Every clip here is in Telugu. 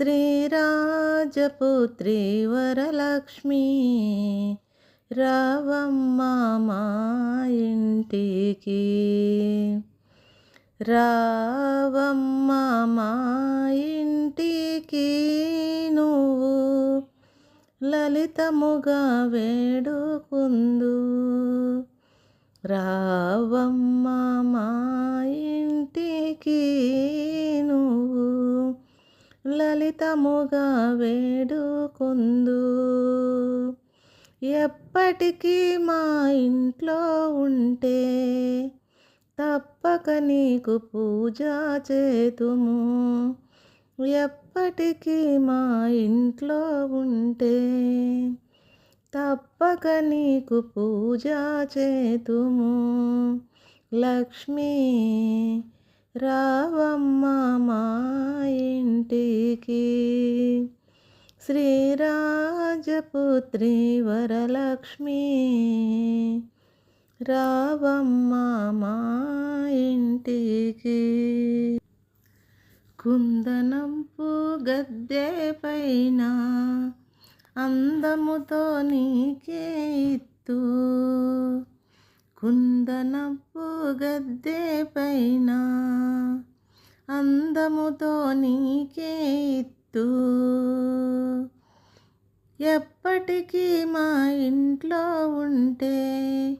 శ్రీరాజపుత్రి వరలక్ష్మి రావమ్మ మా ఇంటికి. రావమ్మ మా ఇంటికి నువ్వు లలితముగా వేడుకుందు. రావమ్మ మా ఇంటికి నువ్వు లలితముగా వేడుకుందు. ఎప్పటికీ మా ఇంట్లో ఉంటే తప్పక నీకు పూజ చేతుము. ఎప్పటికీ మా ఇంట్లో ఉంటే తప్పక నీకు పూజ చేతుము. లక్ష్మీ రావమ్మ మా ఇంటికి శ్రీరాజపుత్రి వరలక్ష్మి రావమ్మ మా ఇంటికి. కుందనంపు గద్దె పైన అందముతో నీకే ఇత్తు. కుందనపు గద్దె పైన ఆనందముతో నీకే ఇత్తు. ఎప్పటికీ మా ఇంట్లో ఉంటే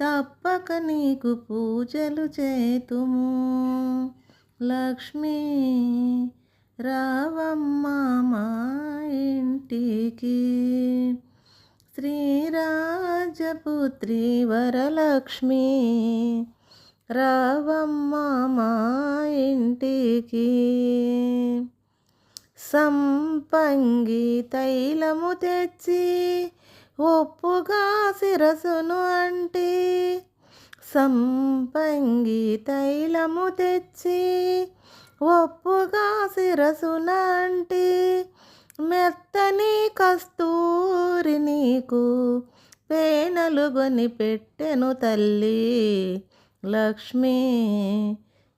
తప్పక నీకు పూజలు చేతుము. లక్ష్మీ రావమ్మ మా ఇంటికి. శ్రీరాజపుత్రి వరలక్ష్మి రావమ్మ ఇంటికి సంపంగి తైలము తెచ్చి ఒప్పుగా శిరసును అంటే సంపంగి తైలము తెచ్చి ఒప్పుగా శిరసున అంటే మెత్తని కస్తూరి నీకు పేనలు పెట్టెను తల్లి లక్ష్మీ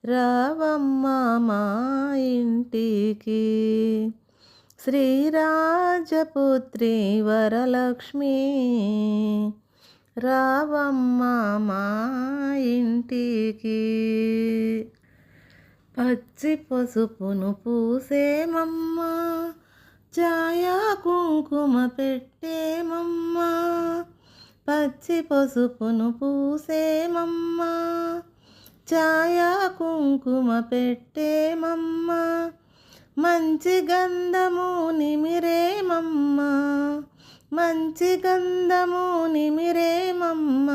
రావమ్మ మా ఇంటికి. శ్రీరాజపుత్రి వరలక్ష్మి. రావమ్మ మా ఇంటికి. పచ్చి పసుపును పూసేమమ్మ. ఛాయా కుంకుమ పెట్టేమమ్మ. పచ్చి పసుపును పూసేమమ్మ. ఛాయా కుంకుమ పెట్టేమమ్మ మంచి గంధము నిమిరేమమ్మ మంచి గంధము నిమిరేమమ్మ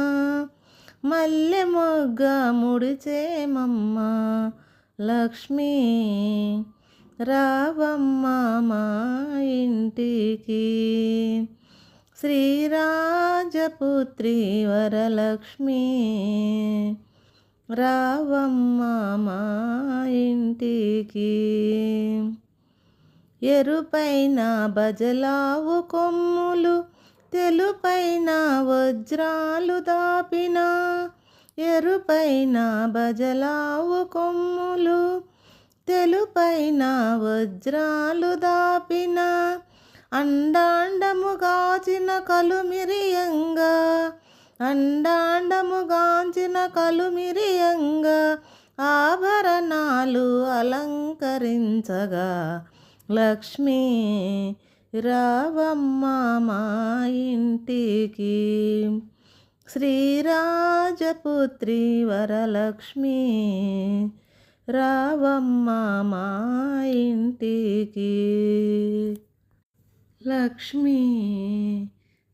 మల్లె మొగ్గ ముడిచేమమ్మ లక్ష్మీ రావమ్మ మా ఇంటికి. శ్రీరాజపుత్రి వరలక్ష్మీ. రావమ్మ మా ఇంటికి. ఎరుపైన బజలావు కొమ్ములు తెలుపైన వజ్రాలు దాపిన. ఎరుపైన బజలావు కొమ్ములు తెలుపైన వజ్రాలు దాపిన. అండాండముగాచిన కలుమిరియంగా అండాండముగాంచిన కలుమిరియంగా ఆభరణాలు అలంకరించగా. లక్ష్మీ రావమ్మ మా ఇంటికి. శ్రీరాజపుత్రి వరలక్ష్మి రావమ్మ మా ఇంటికి. లక్ష్మీ